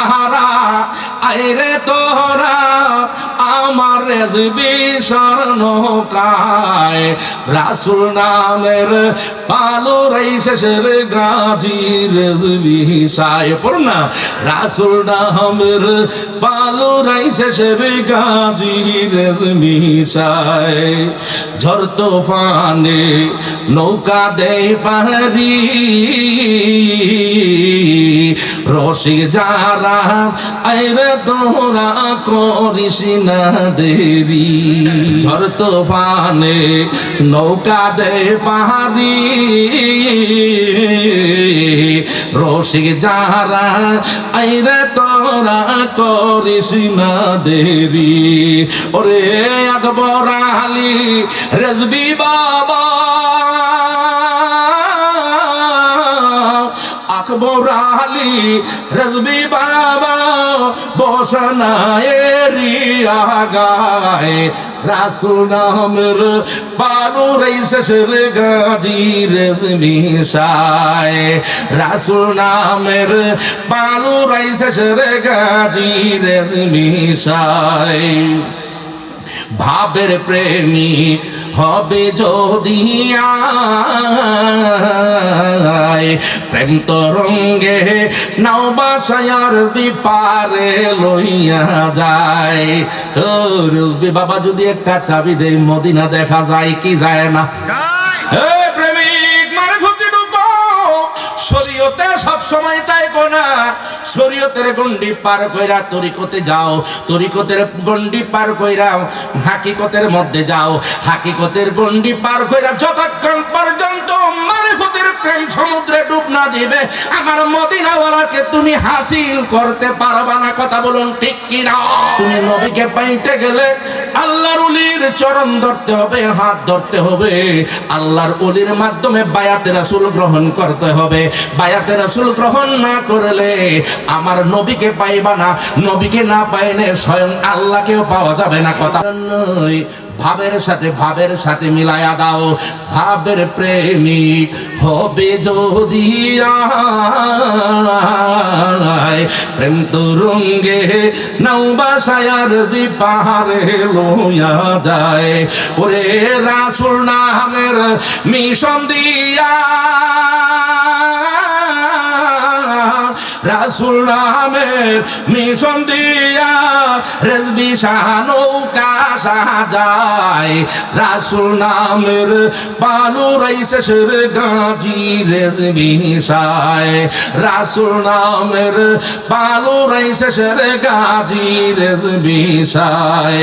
তাহারা, আইরে তোরা আমার রেজবি স্বর্ণকায় রাসুল নামের পালো রাই শেষের গাজি রেজবি সায়। পড়ুন না, রাসুল নামের পালো রাই শেষের গাজি রেজবি সায়। ঝড় তোফানে নৌকা দেয় পাহাড়ি রসিক যারা, আইরে তোরা করিস না দেরি। ঝড় তোফানে নৌকা দে পাহাড়ি। রসিক যারা, আইরে তোরা করিস না দেরি। ওরে আকবর আলী, রেজবি বাবা আলী রজবি বাবা বসনায়েরিয়া গায় রাসুল নামের বালু শেষের গাজি রেজমি সায়। রাসুল নামের বালু শেষের গাজি রেজমি সায়। ভাবের প্রেমী হবে যদি প্রেম তরঙ্গে নাও বাসায়ার পারে লইয়া যায়। ও রুজবি বাবা যদি একটা চাবি দেয় মদিনা দেখা যায় কি যায় না? প্রেমিক মানে শরীয়তে সব সময় তাই কোনা শরীয়তের গন্ডি পার কইরা তরিকতে যাও, তরিকতের গন্ডি পার কইরা হাকিকতের মধ্যে যাও, হাকিকতের গন্ডি পার কইরা যতক্ষণ পর্যন্ত মারিফতের প্রেম সমুদ্রে ডুব না দিবে, আমার মদিনাওয়ালাকে তুমি হাসিল করতে পারবা না, কথা বলুন ঠিক কিনা? তুমি নবীকে পাইতে গেলে আল্লাহর উলির চরণ ধরতে হবে, হাত ধরতে হবে। আল্লাহর উলির মাধ্যমে বায়াতে রাসুল গ্রহণ করতে হবে। বায়াতে রাসুল গ্রহণ না করলে আমার নবীকে পাইবা না। নবীকে না পাইলে স্বয়ং আল্লাহকেও পাওয়া যাবে না। কথা নয় ভাবের সাথে ভাবের সাথে মিলায়া দাও। ভাবের প্রেমিক হবে যদি প্রেম তুরঙ্গে নাও বাসায়ার দি পাহাড়ে লইয়া যায়। ওরে রাসুল নামের মিশন দিয়া। রাসুল নামের মিশন দিয়া রেজবি নৌকা সাজায় রাসুল নামের বালু শের গাজি রেজবি শায় রাসুল নামের বালু শের গাজি রেজবি সায়